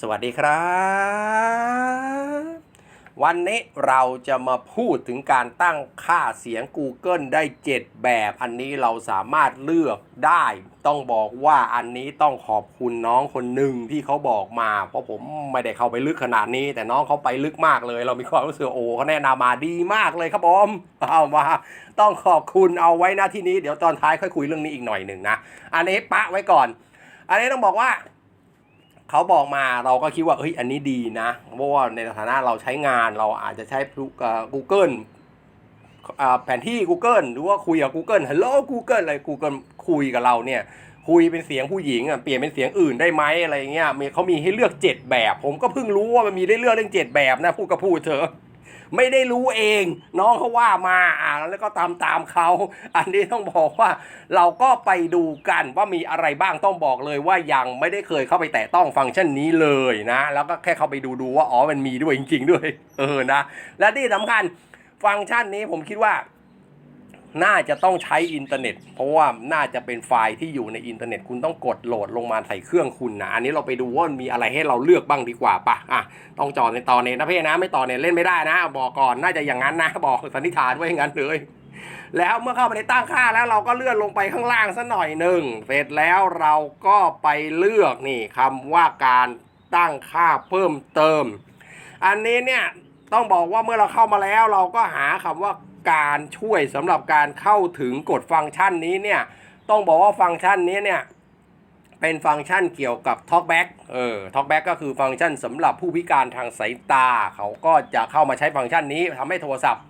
สวัสดีครับ วันนี้เราจะมาพูดถึงการตั้งค่าเสียง Google ได้ 7 แบบ อันนี้เราสามารถเลือกได้ ต้องบอกว่าอันนี้ต้องขอบคุณน้องคนหนึ่งที่เขาบอกมา เพราะผมไม่ได้เข้าไปลึกขนาดนี้ แต่น้องเขาไปลึกมากเลย เรามีความรู้สึกโอ้เขาแนะนำมาดีมากเลยครับผมเอามา ต้องขอบคุณเอาไว้นะที่นี้ เดี๋ยวตอนท้ายค่อยคุยเรื่องนี้อีกหน่อยหนึ่งนะ อันนี้ปะไว้ก่อน อันนี้ต้องบอกว่า เขาบอกมาเราก็คิดว่าเฮ้ยอันนี้ดีนะ เพราะว่าในฐานะเราใช้งานเราอาจจะใช้ Google อ่าแผนที่ Google หรือว่าคุยกับ Google Hello Google อะไร Google คุยกับเราเนี่ย คุยเป็นเสียงผู้หญิงอะเปลี่ยนเป็นเสียงอื่นได้ไหมอะไรเงี้ยมีเขามีให้เลือก 7 แบบ ผมก็เพิ่งรู้ว่ามันมีได้เลือกเรื่อง7แบบนะพูดก็พูดเถอะ ไม่ได้รู้เอง น้องเขาว่ามาอ่าแล้วก็ตามตามเขาอันนี้ต้องบอกว่า เราก็ไปดูกันว่ามีอะไรบ้างต้องบอกเลยว่ายังไม่ได้เคยเข้าไปแตะต้องฟังก์ชันนี้เลยนะ แล้วก็แค่เข้าไปดูดูว่าอ๋อมันมีด้วยจริง ๆ ด้วย เออนะ และที่สำคัญฟังก์ชันนี้ผมคิดว่า น่าจะต้องใช้อินเทอร์เน็ต เพราะว่าน่าจะเป็นไฟล์ที่อยู่ในอินเทอร์เน็ต คุณต้องกดโหลดลงมาใส่เครื่องคุณนะอันนี้เราไปดูว่ามันมีอะไรให้เราเลือกบ้างดีกว่าปะอะต้องจอในตอนเน็ตนะเพ่นะไม่ต่อเน็ตเล่นไม่ได้นะ บอกก่อนน่าจะอย่างนั้นนะ บอกสันนิษฐานไว้อย่างนั้นเลยแล้วเมื่อเข้ามาในตั้งค่าแล้วเราก็เลื่อนลงไปข้างล่างสักหน่อยหนึ่งเสร็จแล้วเราก็ไปเลือกนี่คำว่าการตั้งค่าเพิ่มเติม อันนี้เนี่ยต้องบอกว่าเมื่อเราเข้ามาแล้วเราก็หาคำว่า การช่วยสำหรับการเข้าถึงกดฟังก์ชันนี้เนี่ยต้องบอกว่าฟังก์ชันนี้เนี่ยเป็นฟังก์ชันเกี่ยวกับ Talkback เออ Talkback ก็คือฟังก์ชันสำหรับผู้พิการทางสายตา เขาก็จะเข้ามาใช้ฟังก์ชันนี้ทำให้โทรศัพท์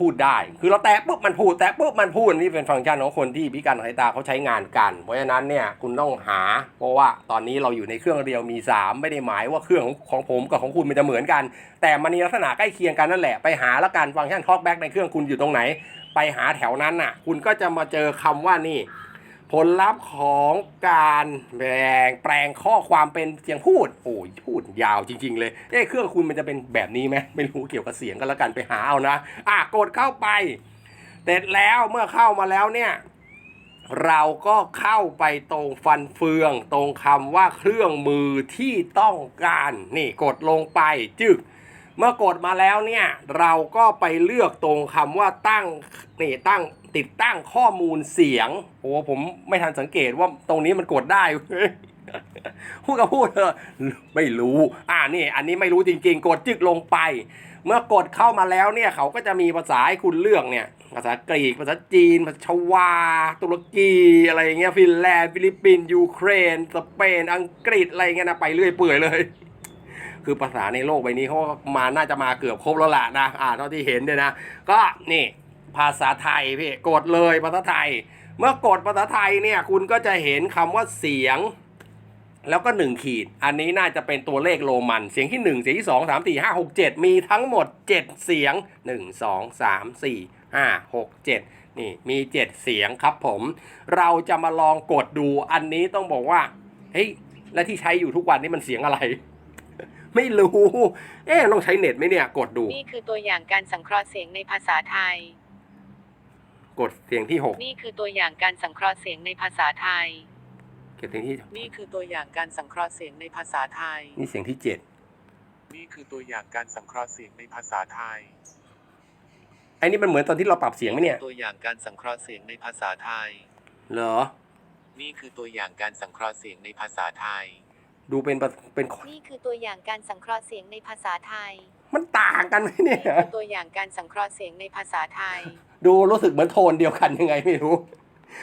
พูดได้ คือเราแตะปุ๊บมันพูดแตะปุ๊บมันพูดนี่เป็นฟังก์ชันของคนที่พิการสายตาเขาใช้งานกัน เพราะฉะนั้นเนี่ยคุณต้องหา เพราะว่าตอนนี้เราอยู่ในเครื่องเดียวมี 3 ไม่ได้หมายว่าเครื่องของผมกับของคุณมันจะเหมือนกัน แต่มันมีลักษณะใกล้เคียงกันนั่นแหละไปหาแล้วกันฟังก์ชันทอกแบ็กในเครื่องคุณอยู่ตรงไหน ไปหาแถวนั้นน่ะ คุณก็จะมาเจอคำว่านี่ ผลลัพธ์ของการแปลงแปลงข้อความเป็นเสียงพูด โอ้ยพูดยาวจริง ๆ เลย เอ้เครื่องคุณมันจะเป็นแบบนี้ไหมไม่รู้เกี่ยวกับเสียงก็แล้วกันไปหาเอานะ อะกดเข้าไป เสร็จแล้วเมื่อเข้ามาแล้วเนี่ยเราก็เข้าไปตรงฟันเฟือง ตรงคำว่าเครื่องมือที่ต้องการ นี่กดลงไปจึก เมื่อกดมาแล้วเนี่ยเราก็ไปเลือกตรงคำว่าตั้งนี่ตั้งติดตั้งข้อมูลเสียง โอ้ผมไม่ทันสังเกตว่าตรงนี้มันกดได้พูดก็พูดเถอะไม่รู้ อ่านี่ อันนี้ไม่รู้จริง ๆ กดจึกลงไป เมื่อกดเข้ามาแล้วเนี่ย เขาก็จะมีภาษาให้คุณเลือกเนี่ย ภาษากรีก ภาษาจีน ภาษาชวา ตุรกี อะไรเงี้ย ฟินแลนด์ ฟิลิปปินส์ ยูเครน สเปน อังกฤษ อะไรเงี้ยนะ ไปเรื่อยเปื่อยเลย คือภาษาในโลกใบนี้เขามาน่าจะมาเกือบครบแล้วล่ะนะอ่าเท่าที่เห็นเนี่ยนะ ก็นี่ภาษาไทยพี่กดเลยภาษาไทย เมื่อกดภาษาไทยเนี่ยคุณก็จะเห็นคำว่าเสียง แล้วก็หนึ่งขีด อันนี้น่าจะเป็นตัวเลขโรมัน เสียงที่หนึ่งเสียงที่สองสามสี่ห้าหกเจ็ดมีทั้งหมดเจ็ดเสียงหนึ่งสองสามสี่ห้าหกเจ็ดนี่มีเจ็ดเสียงครับผม เราจะมาลองกดดูอันนี้ต้องบอกว่าเฮ้ยและที่ใช้อยู่ทุกวันนี้มันเสียงอะไร ไม่รู้ เอ๊ะต้องใช้เน็ตไหมเนี่ย กดดู นี่คือตัวอย่างการสังเคราะห์เสียงในภาษาไทย กดเสียงที่หกนี่คือตัวอย่างการสังเคราะห์เสียงในภาษาไทย เก็บเสียงที่นี่คือตัวอย่างการสังเคราะห์เสียงในภาษาไทย นี่เสียงที่เจ็ดนี่คือตัวอย่างการสังเคราะห์เสียงในภาษาไทยไอ้นี่มันเหมือนตอนที่เราปรับเสียงไหมเนี่ย ตัวอย่างการสังเคราะห์เสียงในภาษาไทย เหรอ นี่คือตัวอย่างการสังเคราะห์เสียงในภาษาไทย ดูเป็นประเป็นนี่คือตัวอย่างการสังเคราะห์เสียงในภาษาไทยมันต่างกันไหมเนี่ย นี่คือตัวอย่างการสังเคราะห์เสียงในภาษาไทย ดูรู้สึกเหมือนโทนเดียวกันยังไงไม่รู้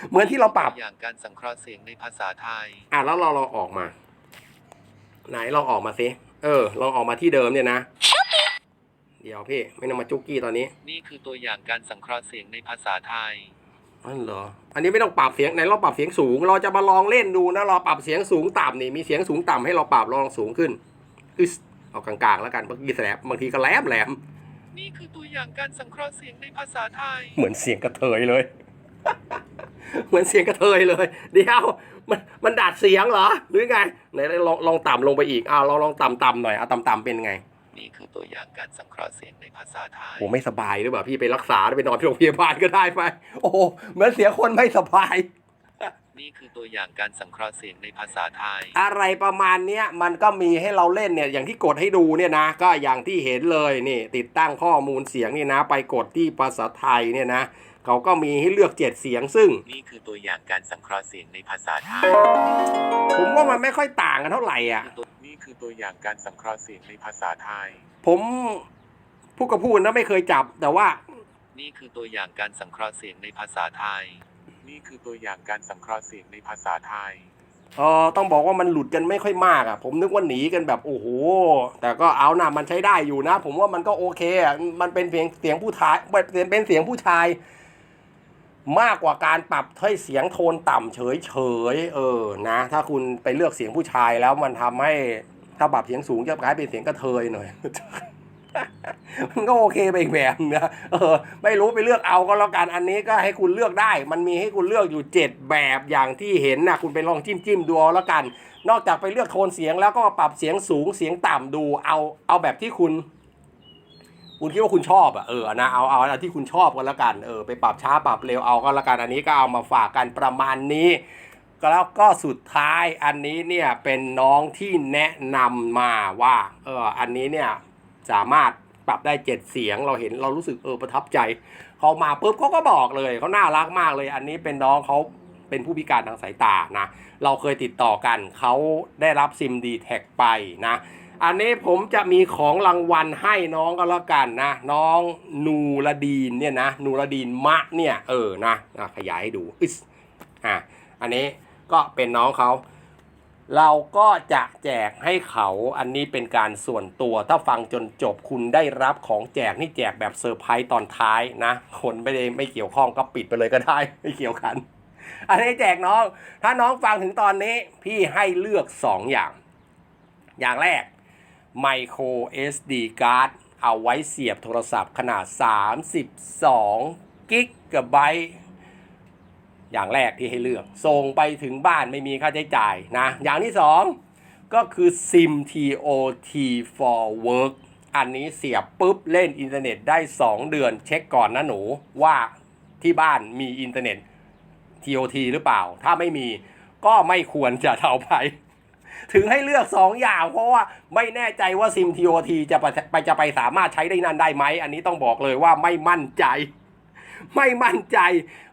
เหมือนที่เราปรับ ตัวอย่างการสังเคราะห์เสียงในภาษาไทย อะแล้วเราลองออกมา ไหนลองออกมาสิเออลองออกมาที่เดิมเนี่ยนะเดี๋ยวพี่ไม่ต้องมาจุกกี้ตอนนี้ นี่คือตัวอย่างการสังเคราะห์เสียงในภาษาไทย อันเหรอ อันนี้ไม่ต้องปรับเสียงไหนเราปรับเสียงสูง เราจะมาลองเล่นดูนะเราปรับเสียงสูงต่ำนี่มีเสียงสูงต่ำให้เราปรับลองสูงขึ้นอึสเอากลางๆแล้วกันบางทีแสลบบางทีก็แหลมแหลมนี่คือตัวอย่างการสังเคราะห์เสียงในภาษาไทย เหมือนเสียงกระเทยเลย เหมือนเสียงกระเทยเลยเดี๋ยวมันมันดัดเสียงเหรอหรือไงไหนลองลองต่ำลงไปอีกอ้าวเราลองต่ำต่ำหน่อยเอาต่ำต่ำเป็นไง นี่คือตัวอย่างการสังเคราะห์เสียงในภาษาไทย โอ้ไม่สบายหรือเปล่าพี่ไปรักษาไปนอนที่โรงพยาบาลก็ได้ไป โอ้โหเหมือนเสียงคนไม่สบาย นี่คือตัวอย่างการสังเคราะห์เสียงในภาษาไทย อะไรประมาณเนี้ยมันก็มีให้เราเล่นเนี่ยอย่างที่กดให้ดูเนี่ยนะ ก็อย่างที่เห็นเลยนี่ ติดตั้งข้อมูลเสียงนี่นะ ไปกดที่ภาษาไทยเนี่ยนะเขาก็มีให้เลือกเจ็ดเสียงซึ่ง นี่คือตัวอย่างการสังเคราะห์เสียงในภาษาไทย ผมว่ามันไม่ค่อยต่างกันเท่าไหร่อะ คือตัวนี่คือตัวอย่างการสังเคราะห์เสียงในภาษาไทย ผมพูดกับพูดนะไม่เคยจับ แต่ว่า นี่คือตัวอย่างการสังเคราะห์เสียงในภาษาไทย นี่คือตัวอย่างการสังเคราะห์เสียงในภาษาไทยเออต้องบอกว่ามันหลุดกันไม่ค่อยมากอะ ผมนึกว่าหนีกันแบบโอ้โห แต่ก็เอานะมันใช้ได้อยู่นะ ผมว่ามันก็โอเคอะมันเป็นเสียงเสียงผู้ชายเป็นเป็นเสียงผู้ชาย มากกว่าการปรับให้เสียงโทนต่ำเฉยเฉยๆเออนะ ถ้าคุณไปเลือกเสียงผู้ชายแล้วมันทำให้ ถ้าปรับเสียงสูงจะกลายเป็นเสียงกระเทยหน่อย มันก็โอเคไปอีกแบบนะเออ ไม่รู้ไปเลือกเอาก็แล้วกันอันนี้ก็ให้คุณเลือกได้ มันมีให้คุณเลือกอยู่เจ็ดแบบอย่างที่เห็นนะคุณไปลองจิ้มจิ้มดูเอาแล้วกัน นอกจากไปเลือกโทนเสียงแล้วก็ปรับเสียงสูงเสียงต่ำดูเอาเอาแบบที่คุณคุณคิดว่าคุณชอบอะเออนะเอาเอาเอาที่คุณชอบกันแล้วกันเออไปปรับช้าปรับเร็วเอาก็แล้วกันอันนี้ก็เอามาฝากกันประมาณนี้ แล้วก็สุดท้ายอันนี้เนี่ยเป็นน้องที่แนะนำมาว่าเอออันนี้เนี่ยสามารถปรับได้เจ็ดเสียงเราเห็นเรารู้สึกเออประทับใจเขามาปุ๊บเขาก็บอกเลยเขาน่ารักมากเลย อันนี้เป็นน้องเขาเป็นผู้พิการทางสายตานะเราเคยติดต่อกันเขาได้รับซิมดีแท็กไปนะอันนี้ผมจะมีของรางวัลให้น้องก็แล้วกันนะ น้องนูรดีนเนี่ยนะนูรดีนมะเนี่ยเออนะขยายให้ดูอึ๊สอะอันนี้ ก็เป็นน้องเขา เราก็จะแจกให้เขาอันนี้เป็นการส่วนตัว ถ้าฟังจนจบคุณได้รับของแจกนี่แจกแบบเซอร์ไพรส์ตอนท้ายนะ คนไม่ได้ไม่เกี่ยวข้องก็ปิดไปเลยก็ได้ไม่เกี่ยวกันอันนี้แจกน้อง ถ้าน้องฟังถึงตอนนี้พี่ให้เลือก 2 อย่าง อย่างแรก micro SD card เอาไว้เสียบโทรศัพท์ขนาด 32กิกะไบต์ อย่างแรกที่ให้เลือก ส่งไปถึงบ้านไม่มีค่าใช้จ่ายนะ อย่างที่ 2 ก็คือ SIM TOT for work อันนี้เสียบปุ๊บเล่นอินเทอร์เน็ตได้ 2 เดือน เช็คก่อนนะหนูว่าที่บ้านมีอินเทอร์เน็ต TOT หรือเปล่า ถ้าไม่มีก็ไม่ควรจะเอาไป ถึงให้เลือก 2 อย่าง เพราะว่าไม่แน่ใจว่าซิม TOT จะไปไปจะไปสามารถใช้ได้นั่นได้ไหม อันนี้ต้องบอกเลยว่าไม่มั่นใจ ไม่มั่นใจ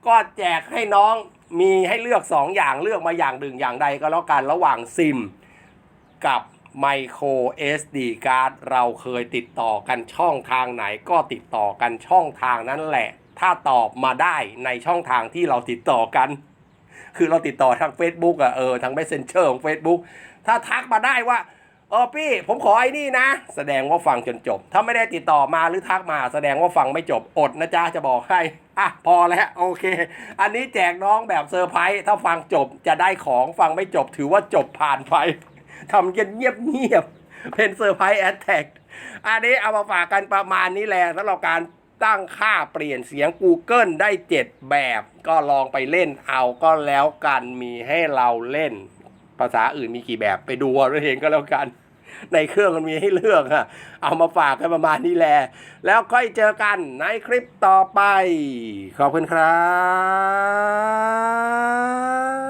ก็แจกให้น้องมีให้เลือก 2 อย่างเลือกมาอย่างหนึ่งอย่างใดก็แล้วกันระหว่างซิมกับ Micro SD card เราเคยติดต่อกันช่องทางไหนก็ติดต่อกันช่องทางนั้นแหละ ถ้าตอบมาได้ในช่องทางที่เราติดต่อกัน คือเราติดต่อทาง Facebook อะเออทาง Messenger ของ Facebook ถ้าทักมาได้ว่า เออพี่ผมขอไอ้นี่นะ แสดงว่าฟังจนจบ ถ้าไม่ได้ติดต่อมาหรือทักมา แสดงว่าฟังไม่จบอดนะจ๊ะจะบอกให้อะพอแล้วโอเค อันนี้แจกน้องแบบเซอร์ไพรส์ถ้าฟังจบจะได้ของฟังไม่จบถือว่าจบผ่านไปทำเงียบเงียบเป็นเซอร์ไพรส์แอดแท็กอันนี้เอามาฝากกันประมาณนี้แหละสำหรับการตั้งค่าเปลี่ยนเสียง Google ได้ 7 แบบ ก็ลองไปเล่นเอาก็แล้วกันมีให้เราเล่น ภาษาอื่นมีกี่แบบไปดูเอาเองก็แล้วกัน ในเครื่องมันมีให้เลือกอะเอามาฝากกันประมาณนี้แหละแล้วค่อยเจอกันในคลิปต่อไป ขอบคุณครับ